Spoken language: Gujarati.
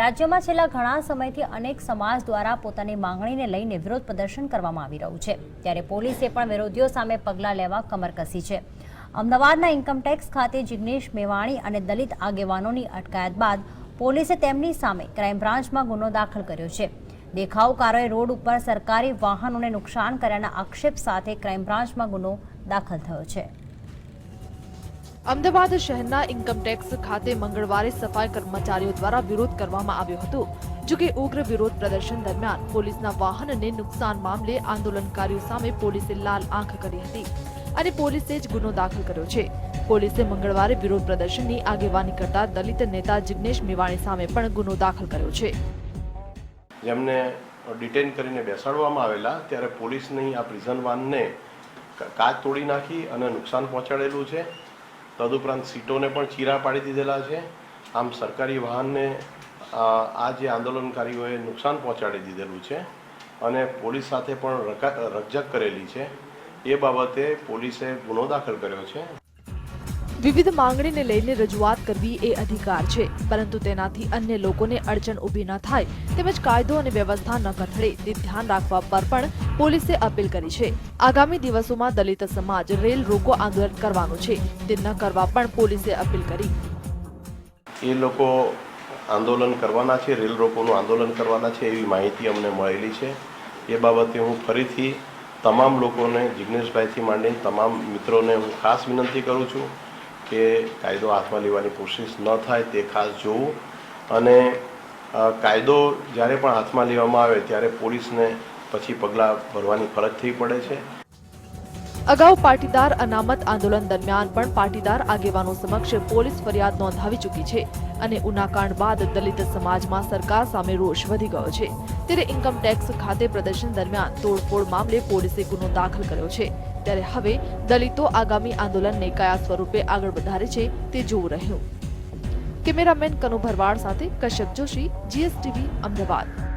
રાજ્યમાં છેલ્લા ઘણા સમયથી અનેક સમાજ દ્વારા પોતાની માંગણીને લઈને વિરોધ પ્રદર્શન કરવામાં આવી રહ્યું છે. ત્યારે પોલીસે પણ વિરોધીઓ સામે પગલાં લેવા કમર કસી છે. અમદાવાદના ઇન્કમટેક્સ ખાતે જિગ્નેશ મેવાણી અને દલિત આગેવાનોની અટકાયત બાદ પોલીસે તેમની સામે ક્રાઇમ બ્રાન્ચમાં ગુનો દાખલ કર્યો છે. દેખાવકારોએ રોડ ઉપર સરકારી વાહનોને નુકસાન કર્યાના આક્ષેપ સાથે ક્રાઇમ બ્રાન્ચમાં ગુનો દાખલ થયો છે. અમદાવાદ શહેરના ઇન્કમટેક્સ ખાતે મંગળવારે સફાઈ કર્મચારીઓ દ્વારા વિરોધ કરવામાં આવ્યો હતો, જો કે ઉગ્ર વિરોધ પ્રદર્શન દરમિયાન પોલીસના વાહનને નુકસાન મામલે આંદોલનકારીઓ સામે પોલીસે લાલ આંખ કરી હતી અને પોલીસે જ ગુનો દાખલ કર્યો છે. પોલીસે મંગળવારે વિરોધ પ્રદર્શનની આગેવાની કરતા દલિત નેતા જિગ્નેશ મેવાણી સામે પણ ગુનો દાખલ કર્યો છે. જેમને ડિટેન કરીને બેસાડવામાં આવેલા, ત્યારે પોલીસની આ પ્રિઝન વાનને કાચ તોડી નાખી અને નુકસાન પહોંચાડેલું છે. તદુપરાંત સીટોને પણ ચીરા પાડી દીધેલા છે. આમ સરકારી વાહનને આ જે આંદોલનકારીઓએ નુકસાન પહોંચાડી દીધેલું છે અને પોલીસ સાથે પણ રકા- રકઝક કરેલી છે. એ બાબતે પોલીસે ગુનો દાખલ કર્યો છે. વિવિધ માંગણીને લઈને રજૂઆત કરવી એ અધિકાર છે, પરંતુ તેનાથી અન્ય લોકોને અડચણ ઊભી ન થાય, તેમજ કાયદો અને વ્યવસ્થા ન કથળે તે ધ્યાન રાખવા પર પણ પોલીસે અપીલ કરી છે. આગામી દિવસોમાં દલિત સમાજ રેલ રોકો આંદોલન કરવાનું છે, તે ન કરવા પણ પોલીસે અપીલ કરી. એ લોકો આંદોલન કરવાના છે, રેલ રોકોનું આંદોલન કરવાના છે એવી માહિતી અમને મળેલી છે. એ બાબતે હું ફરીથી તમામ લોકોને જિજ્ઞેશભાઈથી માંડીને તમામ મિત્રોને હું ખાસ વિનંતી કરું છું કે કાયદો હાથમાં લેવાની કોશિશ ન થાય તે ખાસ જોવું. અને કાયદો જ્યારે પણ હાથમાં લેવામાં આવે ત્યારે પોલીસને પછી પગલાં ભરવાની ફરજ થઈ પડે છે. અગાઉ પાટીદાર અનામત આંદોલન દરમિયાન પણ પાટીદાર આગેવાનો સમક્ષ પોલીસ ફરિયાદ નોંધાવી ચૂકી છે અને ઉનાકાંડ બાદ દલિત સમાજમાં સરકાર સામે રોષ વધી ગયો છે. ત્યારે ઇન્કમટેક્સ ખાતે પ્રદર્શન દરમિયાન તોડફોડ મામલે પોલીસે ગુનો દાખલ કર્યો છે. ત્યારે હવે દલિતો આગામી આંદોલનને કયા સ્વરૂપે આગળ વધારે છે તે જોવું રહ્યું. કેમેરામેન કનુ ભરવાડ સાથે કશ્યપ જોશી, જીએસટીવી, અમદાવાદ.